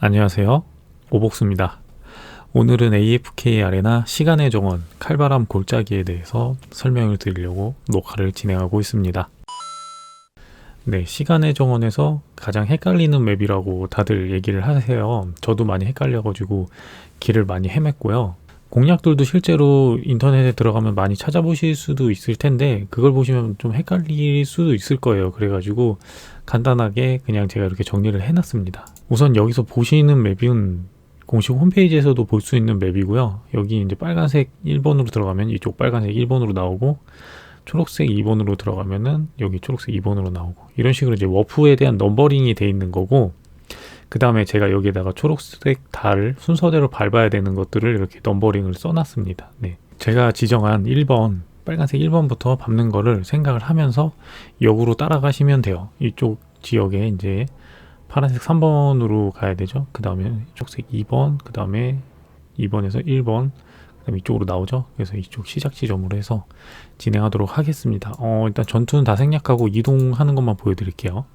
안녕하세요. 오복수입니다. 오늘은 AFK 아레나 시간의 정원 칼바람 골짜기에 대해서 설명을 드리려고 녹화를 진행하고 있습니다. 네, 시간의 정원에서 가장 헷갈리는 맵이라고 다들 얘기를 하세요. 저도 많이 헷갈려가지고 길을 많이 헤맸고요. 공략들도 실제로 인터넷에 들어가면 많이 찾아보실 수도 있을 텐데 그걸 보시면 좀 헷갈릴 수도 있을 거예요. 그래가지고 간단하게 그냥 제가 이렇게 정리를 해놨습니다. 우선 여기서 보시는 맵은 공식 홈페이지에서도 볼 수 있는 맵이고요. 여기 이제 빨간색 1번으로 들어가면 이쪽 빨간색 1번으로 나오고 초록색 2번으로 들어가면은 여기 초록색 2번으로 나오고 이런 식으로 이제 워프에 대한 넘버링이 돼 있는 거고 그 다음에 제가 여기에다가 초록색 달 순서대로 밟아야 되는 것들을 이렇게 넘버링을 써놨습니다. 네. 제가 지정한 1번, 빨간색 1번부터 밟는 거를 생각을 하면서 역으로 따라가시면 돼요. 이쪽 지역에 이제 파란색 3번으로 가야 되죠. 그 다음에 초록색 2번, 그 다음에 2번에서 1번, 그 다음에 이쪽으로 나오죠. 그래서 이쪽 시작 지점으로 해서 진행하도록 하겠습니다. 어, 일단 전투는 다 생략하고 이동하는 것만 보여드릴게요.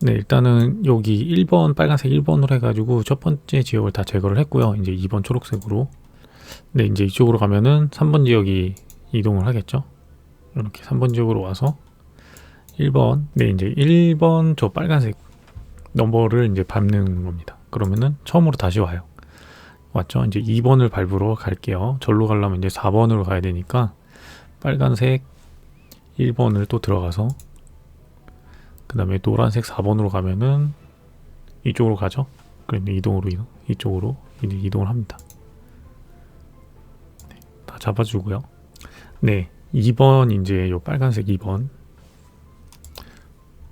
네, 일단은 여기 1번 빨간색 1번으로 해가지고 첫 번째 지역을 다 제거를 했고요. 이제 2번 초록색으로. 네, 이제 이쪽으로 가면은 3번 지역이 이동을 하겠죠. 이렇게 3번 지역으로 와서 1번. 네, 이제 1번 저 빨간색 넘버를 이제 밟는 겁니다. 그러면은 처음으로 다시 와요. 왔죠? 이제 2번을 밟으러 갈게요. 절로 가려면 이제 4번으로 가야 되니까 빨간색 1번을 또 들어가서 그 다음에 노란색 4번으로 가면은 이쪽으로 가죠. 그러면 이동으로 이동, 이쪽으로 이동을 합니다. 네, 다 잡아주고요. 네, 2번 이제 요 빨간색 2번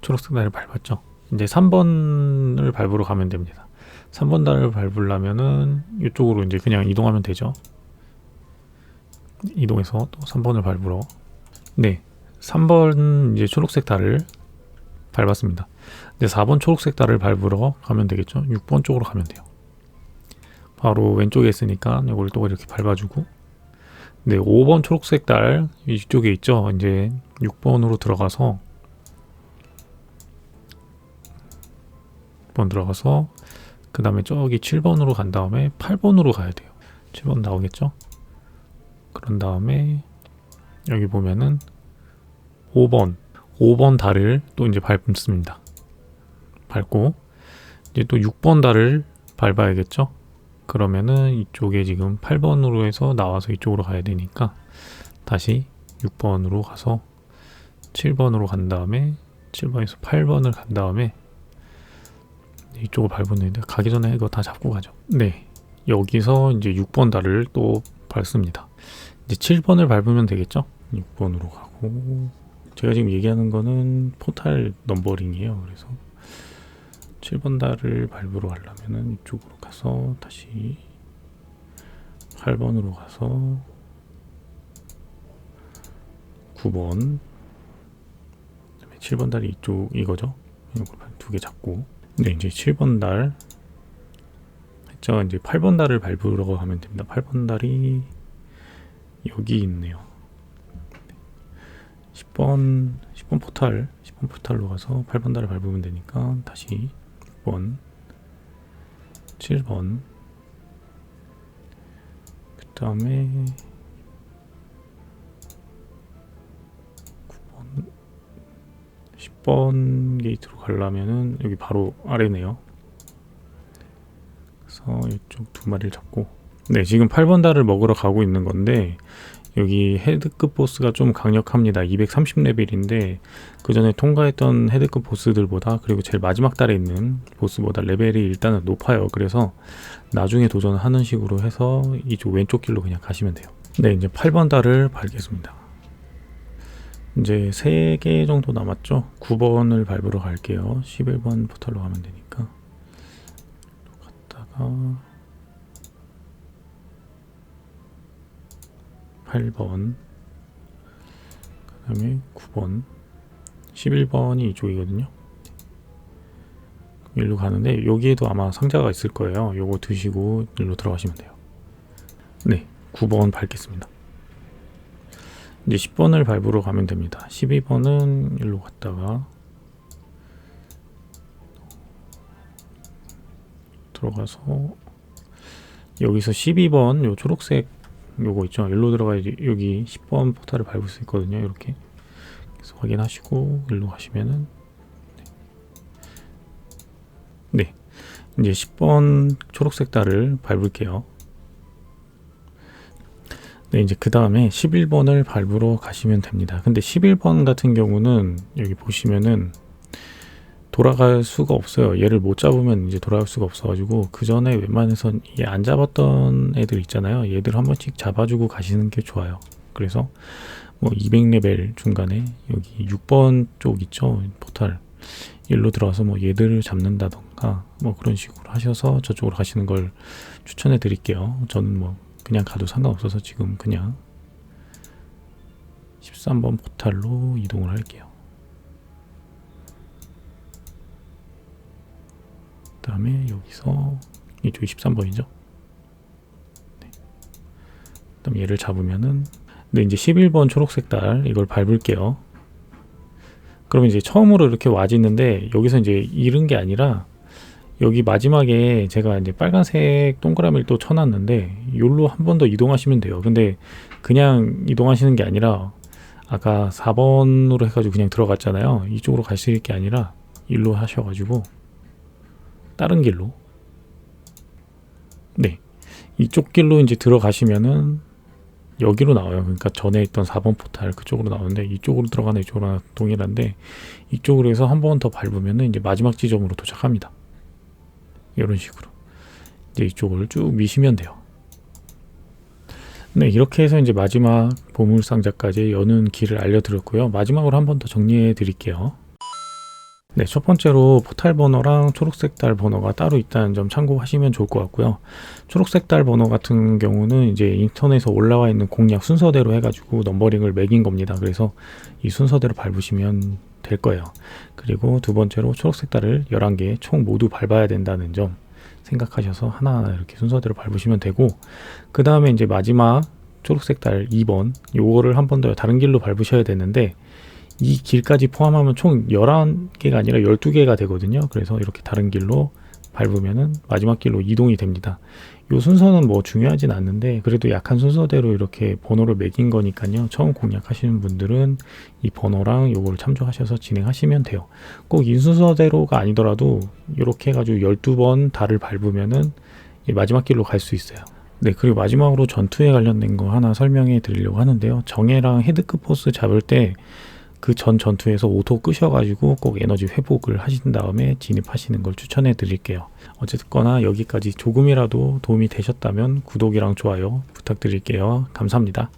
초록색 달을 밟았죠. 이제 3번을 밟으러 가면 됩니다. 3번 달을 밟으려면은 이쪽으로 이제 그냥 이동하면 되죠. 이동해서 또 3번을 밟으러. 네, 3번 이제 초록색 달을 밟았습니다. 이제 4번 초록색 달을 밟으러 가면 되겠죠. 6번 쪽으로 가면 돼요. 바로 왼쪽에 있으니까 이걸 또 이렇게 밟아주고 네, 5번 초록색 달 이쪽에 있죠. 이제 6번으로 들어가서 6번 들어가서 그 다음에 저기 7번으로 간 다음에 8번으로 가야 돼요. 7번 나오겠죠? 그런 다음에 여기 보면은 5번 5번 달을 또 이제 밟습니다. 밟고 이제 또 6번 달을 밟아야겠죠? 그러면은 이쪽에 지금 8번으로 해서 나와서 이쪽으로 가야 되니까 다시 6번으로 가서 7번으로 간 다음에 7번에서 8번을 간 다음에 이쪽을 밟았는데 가기 전에 이거 다 잡고 가죠. 네. 여기서 이제 6번 달을 또 밟습니다. 이제 7번을 밟으면 되겠죠? 6번으로 가고 제가 지금 얘기하는 거는 포탈 넘버링이에요. 그래서 7번 달을 밟으러 가려면은 이쪽으로 가서 다시 8번으로 가서 9번 7번 달이 이쪽 이거죠. 이걸 두 개 잡고 네 이제 7번 달 했죠. 이제 8번 달을 밟으러 가면 됩니다. 8번 달이 여기 있네요. 10번 10번 포탈 10번 포탈로 가서 8번 달을 밟으면 되니까 다시 6번 7번. 그 다음에 9번 10번 게이트로 가려면은 여기 바로 아래네요. 그래서 이쪽 두 마리를 잡고. 네 지금 8번 달을 먹으러 가고 있는 건데 여기 헤드급 보스가 좀 강력합니다. 230레벨인데 그 전에 통과했던 헤드급 보스들보다 그리고 제일 마지막 달에 있는 보스보다 레벨이 일단은 높아요. 그래서 나중에 도전하는 식으로 해서 이쪽 왼쪽 길로 그냥 가시면 돼요. 네, 이제 8번 달을 밟겠습니다. 이제 3개 정도 남았죠. 9번을 밟으러 갈게요. 11번 포탈로 가면 되니까. 갔다가 8번 그 다음에 9번. 11번이 이쪽이거든요. 일로 가는데 여기에도 아마 상자가 있을 거예요. 요거 드시고 일로 들어가시면 돼요. 네 9번 밟겠습니다. 이제 10번을 밟으러 가면 됩니다. 12번은 일로 갔다가 들어가서 여기서 12번 요 초록색 요거 있죠. 일로 들어가야지 여기 10번 포탈을 밟을 수 있거든요. 이렇게 그래서 확인하시고 일로 가시면은 네 이제 10번 초록색 달을 밟을게요. 네, 이제 그 다음에 11번을 밟으러 가시면 됩니다. 근데 11번 같은 경우는 여기 보시면은 돌아갈 수가 없어요. 얘를 못 잡으면 이제 돌아갈 수가 없어가지고 그 전에 웬만해선 이게 안 잡았던 애들 있잖아요. 얘들 한 번씩 잡아주고 가시는 게 좋아요. 그래서 뭐 200레벨 중간에 여기 6번 쪽 있죠. 포탈 일로 들어와서 뭐 얘들을 잡는다던가 뭐 그런 식으로 하셔서 저쪽으로 가시는 걸 추천해 드릴게요. 저는 뭐 그냥 가도 상관없어서 지금 그냥 13번 포탈로 이동을 할게요. 그 다음에 여기서 이쪽이 13번이죠. 네. 그다음 얘를 잡으면은 네 이제 11번 초록색 달 이걸 밟을게요. 그러면 이제 처음으로 이렇게 와지는데 여기서 이제 잃은 게 아니라 여기 마지막에 제가 이제 빨간색 동그라미를 또 쳐놨는데 여기로 한 번 더 이동하시면 돼요. 근데 그냥 이동하시는 게 아니라 아까 4번으로 해가지고 그냥 들어갔잖아요. 이쪽으로 가실 게 아니라 일로 하셔가지고 다른 길로 네 이쪽 길로 이제 들어가시면은 여기로 나와요. 그러니까 전에 있던 4번 포탈 그쪽으로 나오는데 이쪽으로 들어가는 이쪽으로 동일한데 이쪽으로 해서 한 번 더 밟으면은 이제 마지막 지점으로 도착합니다. 이런 식으로 이제 이쪽을 쭉 미시면 돼요. 네, 이렇게 해서 이제 마지막 보물상자까지 여는 길을 알려드렸고요. 마지막으로 한 번 더 정리해 드릴게요. 네, 첫 번째로 포탈 번호랑 초록색 달 번호가 따로 있다는 점 참고하시면 좋을 것 같고요. 초록색 달 번호 같은 경우는 이제 인터넷에 올라와 있는 공략 순서대로 해가지고 넘버링을 매긴 겁니다. 그래서 이 순서대로 밟으시면 될 거예요. 그리고 두 번째로 초록색 달을 11개 총 모두 밟아야 된다는 점 생각하셔서 하나하나 이렇게 순서대로 밟으시면 되고 그 다음에 이제 마지막 초록색 달 2번 요거를 한 번 더 다른 길로 밟으셔야 되는데 이 길까지 포함하면 총 11개가 아니라 12개가 되거든요. 그래서 이렇게 다른 길로 밟으면은 마지막 길로 이동이 됩니다. 이 순서는 뭐 중요하진 않는데 그래도 약한 순서대로 이렇게 번호를 매긴 거니까요. 처음 공략하시는 분들은 이 번호랑 요걸 참조하셔서 진행하시면 돼요. 꼭 이 순서대로가 아니더라도 이렇게 해가지고 12번 달을 밟으면은 이 마지막 길로 갈 수 있어요. 네, 그리고 마지막으로 전투에 관련된 거 하나 설명해 드리려고 하는데요. 정예랑 헤드크 포스 잡을 때 그 전 전투에서 오토 끄셔가지고 꼭 에너지 회복을 하신 다음에 진입하시는 걸 추천해 드릴게요. 어쨌거나 여기까지 조금이라도 도움이 되셨다면 구독이랑 좋아요 부탁드릴게요. 감사합니다.